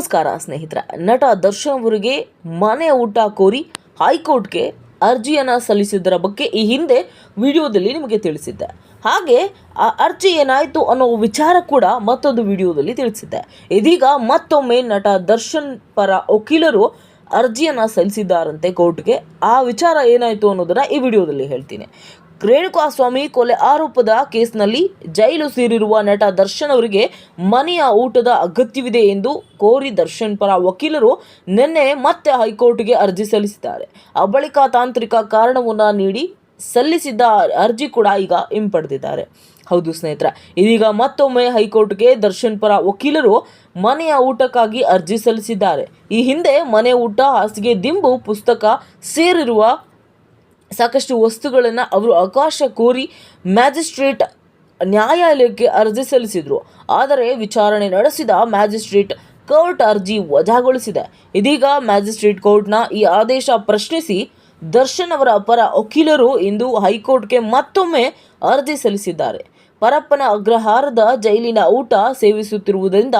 ನಮಸ್ಕಾರ, ಸ್ನೇಹಿತರ. ನಟ ದರ್ಶನ್ ಅವರಿಗೆ ಮನೆ ಊಟ ಕೋರಿ ಹೈಕೋರ್ಟ್ಗೆ ಅರ್ಜಿಯನ್ನು ಸಲ್ಲಿಸಿದ್ದರ ಬಗ್ಗೆ ಈ ಹಿಂದೆ ವಿಡಿಯೋದಲ್ಲಿ ನಿಮಗೆ ತಿಳಿಸಿದ್ದೆ. ಹಾಗೆ ಆ ಅರ್ಜಿ ಏನಾಯಿತು ಅನ್ನೋ ವಿಚಾರ ಕೂಡ ಮತ್ತೊಂದು ವಿಡಿಯೋದಲ್ಲಿ ತಿಳಿಸಿದ್ದೆ. ಇದೀಗ ಮತ್ತೊಮ್ಮೆ ನಟ ದರ್ಶನ್ ಪರ ವಕೀಲರು ಅರ್ಜಿಯನ್ನು ಸಲ್ಲಿಸಿದ್ದಾರಂತೆ ಕೋರ್ಟ್ಗೆ. ಆ ವಿಚಾರ ಏನಾಯಿತು ಅನ್ನೋದನ್ನು ಈ ವಿಡಿಯೋದಲ್ಲಿ ಹೇಳ್ತೀನಿ. ರೇಣುಕಾಸ್ವಾಮಿ ಕೊಲೆ ಆರೋಪದ ಕೇಸ್ನಲ್ಲಿ ಜೈಲು ಸೇರಿರುವ ನಟ ದರ್ಶನ್ ಅವರಿಗೆ ಮನೆಯ ಊಟದ ಅಗತ್ಯವಿದೆ ಎಂದು ಕೋರಿ ದರ್ಶನ್ ಪರ ವಕೀಲರು ನಿನ್ನೆ ಮತ್ತೆ ಹೈಕೋರ್ಟ್ಗೆ ಅರ್ಜಿ ಸಲ್ಲಿಸಿದ್ದಾರೆ. ಆ ಬಳಿಕ ತಾಂತ್ರಿಕ ಕಾರಣವನ್ನು ನೀಡಿ ಸಲ್ಲಿಸಿದ್ದ ಅರ್ಜಿ ಕೂಡ ಈಗ ಹಿಂಪಡೆದಿದ್ದಾರೆ. ಹೌದು ಸ್ನೇಹಿತರೆ, ಇದೀಗ ಮತ್ತೊಮ್ಮೆ ಹೈಕೋರ್ಟ್ಗೆ ದರ್ಶನ್ ಪರ ವಕೀಲರು ಮನೆಯ ಊಟಕ್ಕಾಗಿ ಅರ್ಜಿ ಸಲ್ಲಿಸಿದ್ದಾರೆ. ಈ ಹಿಂದೆ ಮನೆ ಊಟ, ಹಾಸಿಗೆ, ದಿಂಬು, ಪುಸ್ತಕ ಸೇರಿರುವ ಸಾಕಷ್ಟು ವಸ್ತುಗಳನ್ನು ಅವರು ಅವಕಾಶ ಕೋರಿ ಮ್ಯಾಜಿಸ್ಟ್ರೇಟ್ ನ್ಯಾಯಾಲಯಕ್ಕೆ ಅರ್ಜಿ ಸಲ್ಲಿಸಿದರು. ಆದರೆ ವಿಚಾರಣೆ ನಡೆಸಿದ ಮ್ಯಾಜಿಸ್ಟ್ರೇಟ್ ಕೋರ್ಟ್ ಅರ್ಜಿ ವಜಾಗೊಳಿಸಿದೆ. ಇದೀಗ ಮ್ಯಾಜಿಸ್ಟ್ರೇಟ್ ಕೋರ್ಟ್ನ ಈ ಆದೇಶ ಪ್ರಶ್ನಿಸಿ ದರ್ಶನ್ ಅವರ ಪರ ವಕೀಲರು ಇಂದು ಹೈಕೋರ್ಟ್ಗೆ ಮತ್ತೊಮ್ಮೆ ಅರ್ಜಿ ಸಲ್ಲಿಸಿದ್ದಾರೆ. ಪರಪ್ಪನ ಅಗ್ರಹಾರದ ಜೈಲಿನ ಊಟ ಸೇವಿಸುತ್ತಿರುವುದರಿಂದ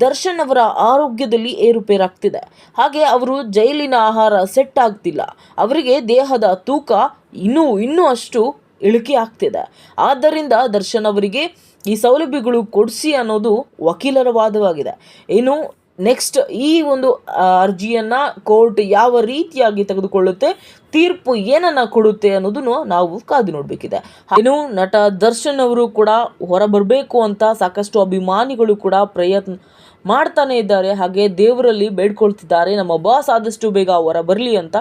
ದರ್ಶನ್ ಅವರ ಆರೋಗ್ಯದಲ್ಲಿ ಏರುಪೇರಾಗ್ತಿದೆ. ಹಾಗೆ ಅವರು ಜೈಲಿನ ಆಹಾರ ಸೆಟ್ ಆಗ್ತಿಲ್ಲ. ಅವರಿಗೆ ದೇಹದ ತೂಕ ಇನ್ನೂ ಇನ್ನೂ ಅಷ್ಟು ಇಳಿಕೆ ಆಗ್ತಿದೆ. ಆದ್ದರಿಂದ ದರ್ಶನ್ ಅವರಿಗೆ ಈ ಸೌಲಭ್ಯಗಳು ಕೊಡಿಸಿ ಅನ್ನೋದು ವಕೀಲರ ವಾದವಾಗಿದೆ. ಇನ್ನು ನೆಕ್ಸ್ಟ್ ಈ ಒಂದು ಅರ್ಜಿಯನ್ನು ಕೋರ್ಟ್ ಯಾವ ರೀತಿಯಾಗಿ ತೆಗೆದುಕೊಳ್ಳುತ್ತೆ, ತೀರ್ಪು ಏನನ್ನ ಕೊಡುತ್ತೆ ಅನ್ನೋದನ್ನು ನಾವು ಕಾದು ನೋಡಬೇಕಿದೆ. ಇನ್ನು ನಟ ದರ್ಶನ್ ಅವರು ಕೂಡ ಹೊರಬರಬೇಕು ಅಂತ ಸಾಕಷ್ಟು ಅಭಿಮಾನಿಗಳು ಕೂಡ ಪ್ರಯತ್ನ ಮಾಡ್ತಾನೆ ಇದ್ದಾರೆ. ಹಾಗೆ ದೇವರಲ್ಲಿ ಬೇಡ್ಕೊಳ್ತಿದ್ದಾರೆ. ನಮ್ಮ ಬಾಸ್ ಆದಷ್ಟು ಬೇಗ ಹೊರ ಬರಲಿ ಅಂತ